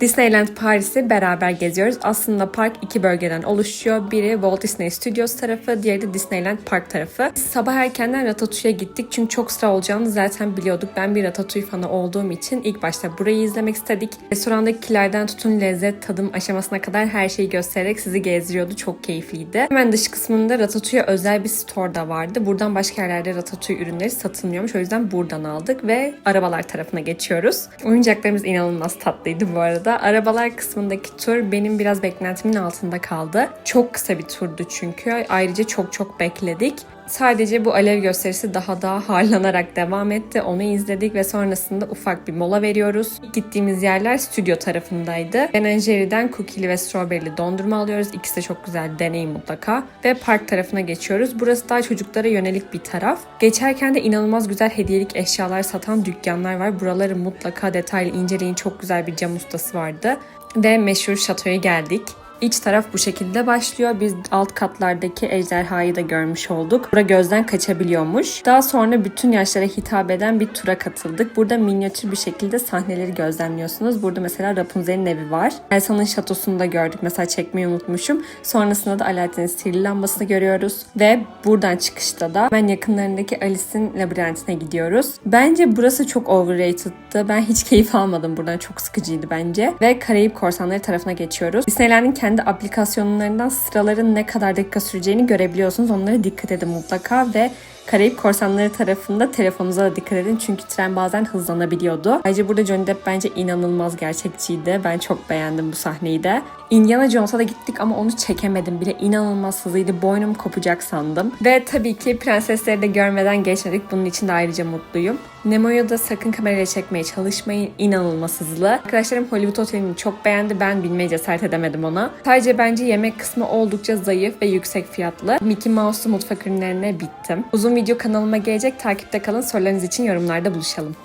Disneyland Paris'i beraber geziyoruz. Aslında park iki bölgeden oluşuyor. Biri Walt Disney Studios tarafı, diğeri de Disneyland Park tarafı. Sabah erkenden Ratatouille'ye gittik çünkü çok sıra olacağını zaten biliyorduk. Ben bir Ratatouille fanı olduğum için ilk başta burayı izlemek istedik. Restorandakilerden tutun lezzet, tadım aşamasına kadar her şeyi göstererek sizi gezdiriyordu. Çok keyifliydi. Hemen dış kısmında Ratatouille'ye özel bir store da vardı. Buradan başka yerlerde Ratatouille ürünleri satılmıyormuş. O yüzden buradan aldık ve arabalar tarafına geçiyoruz. Oyuncaklarımız inanılmaz tatlıydı bu arada. Arabalar kısmındaki tur benim biraz beklentimin altında kaldı. Çok kısa bir turdu çünkü. Ayrıca çok çok bekledik. Sadece bu alev gösterisi daha da harlanarak devam etti. Onu izledik ve sonrasında ufak bir mola veriyoruz. Gittiğimiz yerler stüdyo tarafındaydı. Ben Jerry'den ve strawberry'li dondurma alıyoruz. İkisi de çok güzel deneyim mutlaka. Ve park tarafına geçiyoruz. Burası daha çocuklara yönelik bir taraf. Geçerken de inanılmaz güzel hediyelik eşyalar satan dükkanlar var. Buraları mutlaka detaylı inceleyin. Çok güzel bir cam ustası vardı. Ve meşhur şatoya geldik. İç taraf bu şekilde başlıyor. Biz alt katlardaki ejderhayı da görmüş olduk. Bura gözden kaçabiliyormuş. Daha sonra bütün yaşlara hitap eden bir tura katıldık. Burada minyatür bir şekilde sahneleri gözlemliyorsunuz. Burada mesela Rapunzel'in evi var. Elsa'nın şatosunu da gördük. Mesela çekmeyi unutmuşum. Sonrasında da Aladdin'in sihirli lambasını görüyoruz. Ve buradan çıkışta da hemen yakınlarındaki Alice'in labirentine gidiyoruz. Bence burası çok overrated'dı. Ben hiç keyif almadım buradan. Çok sıkıcıydı bence. Ve Karayip Korsanları tarafına geçiyoruz. Disneyland'in kendi aplikasyonlarından sıraların ne kadar dakika süreceğini görebiliyorsunuz. Onlara dikkat edin mutlaka ve Karayip Korsanları tarafında telefonunuza da dikkat edin çünkü tren bazen hızlanabiliyordu. Ayrıca burada Johnny Depp bence inanılmaz gerçekçiydi. Ben çok beğendim bu sahneyi de. Indiana Jones'a da gittik ama onu çekemedim bile. İnanılmaz hızlıydı. Boynum kopacak sandım. Ve tabii ki prensesleri de görmeden geçmedik. Bunun için de ayrıca mutluyum. Nemo'yu da sakın kamerayla çekmeye çalışmayın. İnanılmaz hızlı. Arkadaşlarım Hollywood Oteli'ni çok beğendi. Ben bilmeye cesaret edemedim ona. Sadece bence yemek kısmı oldukça zayıf ve yüksek fiyatlı. Mickey Mouse'lu mutfak ürünlerine bittim. Uzun video kanalıma gelecek. Takipte kalın. Sorularınız için yorumlarda buluşalım.